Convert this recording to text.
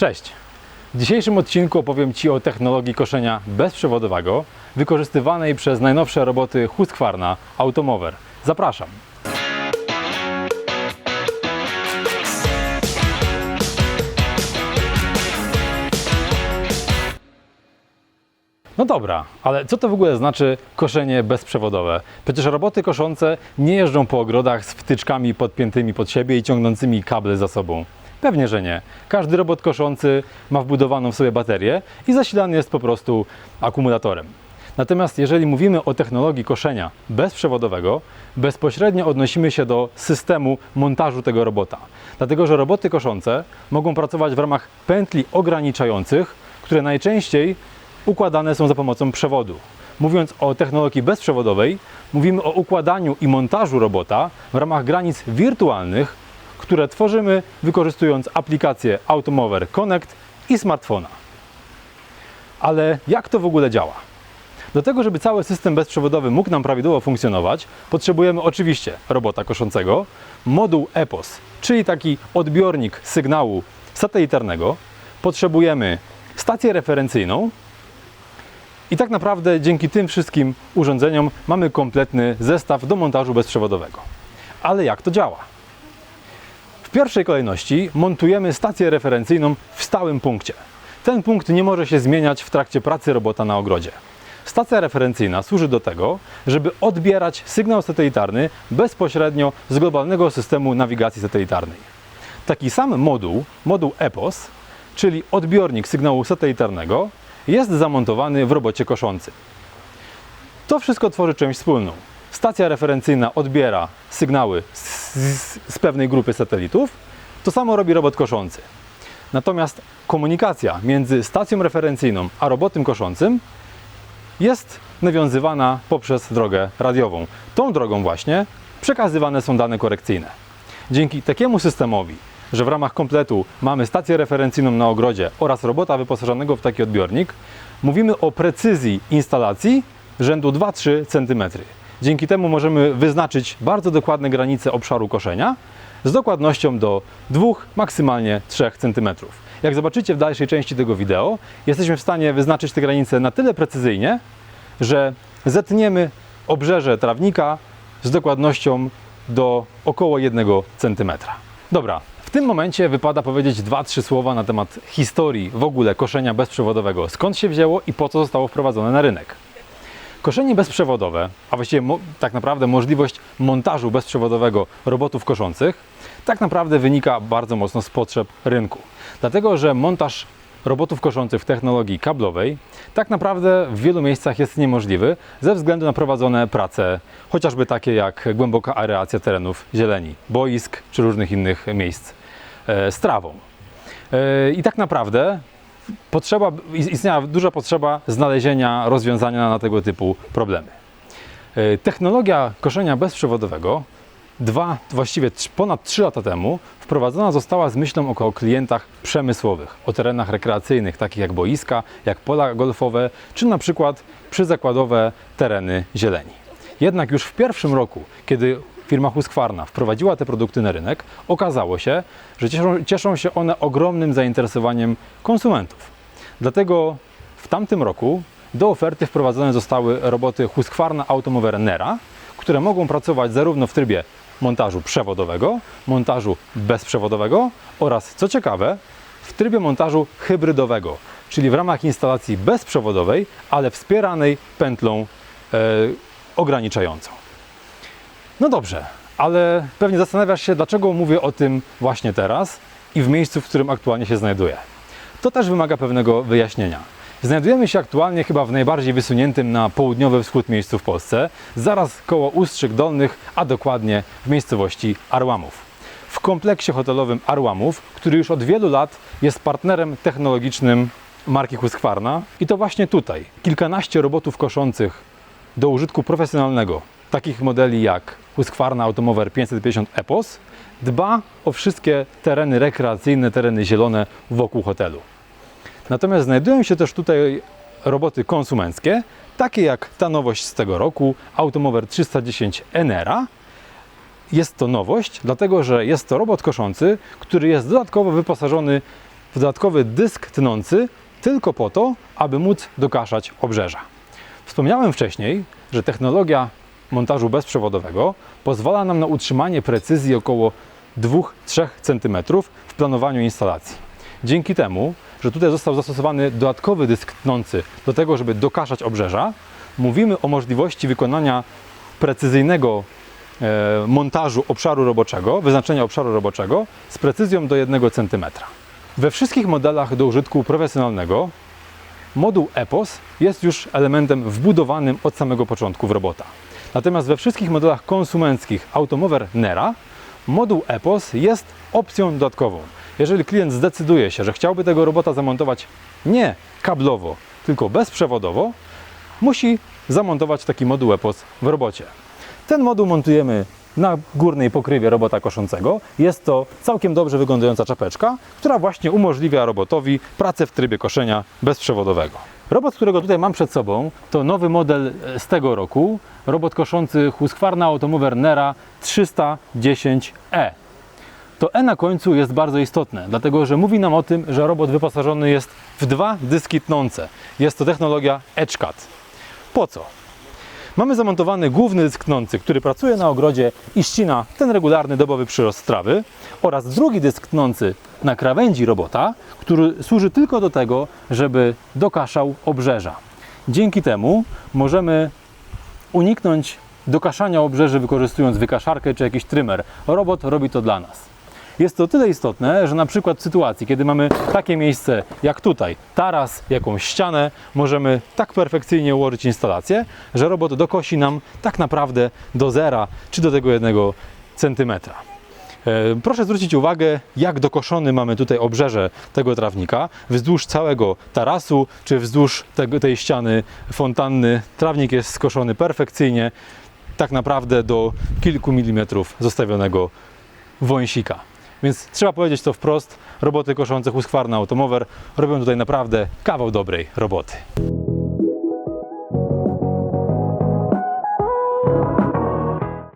Cześć! W dzisiejszym odcinku opowiem Ci o technologii koszenia bezprzewodowego wykorzystywanej przez najnowsze roboty Husqvarna Automower. Zapraszam! No dobra, ale co to w ogóle znaczy koszenie bezprzewodowe? Przecież roboty koszące nie jeżdżą po ogrodach z wtyczkami podpiętymi pod siebie i ciągnącymi kable za sobą. Pewnie, że nie. Każdy robot koszący ma wbudowaną w sobie baterię i zasilany jest po prostu akumulatorem. Natomiast jeżeli mówimy o technologii koszenia bezprzewodowego, bezpośrednio odnosimy się do systemu montażu tego robota. Dlatego, że roboty koszące mogą pracować w ramach pętli ograniczających, które najczęściej układane są za pomocą przewodu. Mówiąc o technologii bezprzewodowej, mówimy o układaniu i montażu robota w ramach granic wirtualnych, które tworzymy wykorzystując aplikację Automower Connect i smartfona. Ale jak to w ogóle działa? Do tego, żeby cały system bezprzewodowy mógł nam prawidłowo funkcjonować, potrzebujemy oczywiście robota koszącego, moduł EPOS, czyli taki odbiornik sygnału satelitarnego, potrzebujemy stację referencyjną i tak naprawdę dzięki tym wszystkim urządzeniom mamy kompletny zestaw do montażu bezprzewodowego. Ale jak to działa? W pierwszej kolejności montujemy stację referencyjną w stałym punkcie. Ten punkt nie może się zmieniać w trakcie pracy robota na ogrodzie. Stacja referencyjna służy do tego, żeby odbierać sygnał satelitarny bezpośrednio z globalnego systemu nawigacji satelitarnej. Taki sam moduł, moduł EPOS, czyli odbiornik sygnału satelitarnego, jest zamontowany w robocie koszącym. To wszystko tworzy część wspólną. Stacja referencyjna odbiera sygnały z, z, pewnej grupy satelitów, to samo robi robot koszący. Natomiast komunikacja między stacją referencyjną a robotem koszącym jest nawiązywana poprzez drogę radiową. Tą drogą właśnie przekazywane są dane korekcyjne. Dzięki takiemu systemowi, że w ramach kompletu mamy stację referencyjną na ogrodzie oraz robota wyposażonego w taki odbiornik, mówimy o precyzji instalacji rzędu 2-3 cm. Dzięki temu możemy wyznaczyć bardzo dokładne granice obszaru koszenia z dokładnością do 2, maksymalnie 3 cm. Jak zobaczycie w dalszej części tego wideo, jesteśmy w stanie wyznaczyć te granice na tyle precyzyjnie, że zetniemy obrzeże trawnika z dokładnością do około 1 cm. Dobra, w tym momencie wypada powiedzieć 2-3 słowa na temat historii w ogóle koszenia bezprzewodowego. Skąd się wzięło i po co zostało wprowadzone na rynek. Koszenie bezprzewodowe, a właściwie tak naprawdę możliwość montażu bezprzewodowego robotów koszących, tak naprawdę wynika bardzo mocno z potrzeb rynku. Dlatego, że montaż robotów koszących w technologii kablowej tak naprawdę w wielu miejscach jest niemożliwy ze względu na prowadzone prace, chociażby takie jak głęboka areacja terenów zieleni, boisk czy różnych innych miejsc e, z trawą. E, I tak naprawdę potrzeba, istniała duża potrzeba znalezienia rozwiązania na tego typu problemy. E, Technologia koszenia bezprzewodowego dwa, właściwie ponad 3 lata temu wprowadzona została z myślą o klientach przemysłowych, o terenach rekreacyjnych, takich jak boiska, jak pola golfowe, czy na przykład przyzakładowe tereny zieleni. Jednak już w pierwszym roku, kiedy firma Husqvarna wprowadziła te produkty na rynek, okazało się, że cieszą, cieszą się one ogromnym zainteresowaniem konsumentów. Dlatego w tamtym roku do oferty wprowadzone zostały roboty Husqvarna Automower Nera, które mogą pracować zarówno w trybie montażu przewodowego, montażu bezprzewodowego oraz, co ciekawe, w trybie montażu hybrydowego, czyli w ramach instalacji bezprzewodowej, ale wspieranej pętlą e, ograniczającą. No dobrze, ale pewnie zastanawiasz się, dlaczego mówię o tym właśnie teraz i w miejscu, w którym aktualnie się znajduję. To też wymaga pewnego wyjaśnienia. Znajdujemy się aktualnie chyba w najbardziej wysuniętym na południowy wschód miejscu w Polsce, zaraz koło Ustrzyk Dolnych, a dokładnie w miejscowości Arłamów. W kompleksie hotelowym Arłamów, który już od wielu lat jest partnerem technologicznym marki Husqvarna i to właśnie tutaj kilkanaście robotów koszących do użytku profesjonalnego, takich modeli jak Husqvarna Automower 550 EPOS, dba o wszystkie tereny rekreacyjne, tereny zielone wokół hotelu. Natomiast znajdują się też tutaj roboty konsumenckie, takie jak ta nowość z tego roku, Automower 310 Enera. Jest to nowość, dlatego że jest to robot koszący, który jest dodatkowo wyposażony w dodatkowy dysk tnący tylko po to, aby móc dokaszać obrzeża. Wspomniałem wcześniej, że technologia montażu bezprzewodowego pozwala nam na utrzymanie precyzji około 2-3 cm w planowaniu instalacji. Dzięki temu, że tutaj został zastosowany dodatkowy dysk tnący do tego, żeby dokaszać obrzeża, mówimy o możliwości wykonania precyzyjnego e, montażu obszaru roboczego, wyznaczenia obszaru roboczego z precyzją do 1 cm. We wszystkich modelach do użytku profesjonalnego moduł EPOS jest już elementem wbudowanym od samego początku w robota. Natomiast we wszystkich modelach konsumenckich Automower Nera moduł EPOS jest opcją dodatkową. Jeżeli klient zdecyduje się, że chciałby tego robota zamontować nie kablowo, tylko bezprzewodowo, musi zamontować taki moduł EPOS w robocie. Ten moduł montujemy na górnej pokrywie robota koszącego. Jest to całkiem dobrze wyglądająca czapeczka, która właśnie umożliwia robotowi pracę w trybie koszenia bezprzewodowego. Robot, którego tutaj mam przed sobą, to nowy model e, z tego roku. Robot koszący Husqvarna Automower Nera 310e. To E na końcu jest bardzo istotne, dlatego że mówi nam o tym, że robot wyposażony jest w dwa dyski tnące. Jest to technologia EdgeCut. Po co? Mamy zamontowany główny dysk tnący, który pracuje na ogrodzie i ścina ten regularny dobowy przyrost trawy oraz drugi dysk tnący na krawędzi robota, który służy tylko do tego, żeby dokaszał obrzeża. Dzięki temu możemy uniknąć dokaszania obrzeży wykorzystując wykaszarkę czy jakiś trymer. Robot robi to dla nas. Jest to tyle istotne, że na przykład w sytuacji, kiedy mamy takie miejsce jak tutaj, taras, jakąś ścianę, możemy tak perfekcyjnie ułożyć instalację, że robot dokosi nam tak naprawdę do zera czy do tego jednego centymetra. E, Proszę zwrócić uwagę, jak dokoszony mamy tutaj obrzeże tego trawnika wzdłuż całego tarasu, czy wzdłuż tej ściany fontanny. Trawnik jest skoszony perfekcyjnie, tak naprawdę do kilku milimetrów zostawionego wąsika. Więc trzeba powiedzieć to wprost, roboty koszące Husqvarna Automower robią tutaj naprawdę kawał dobrej roboty.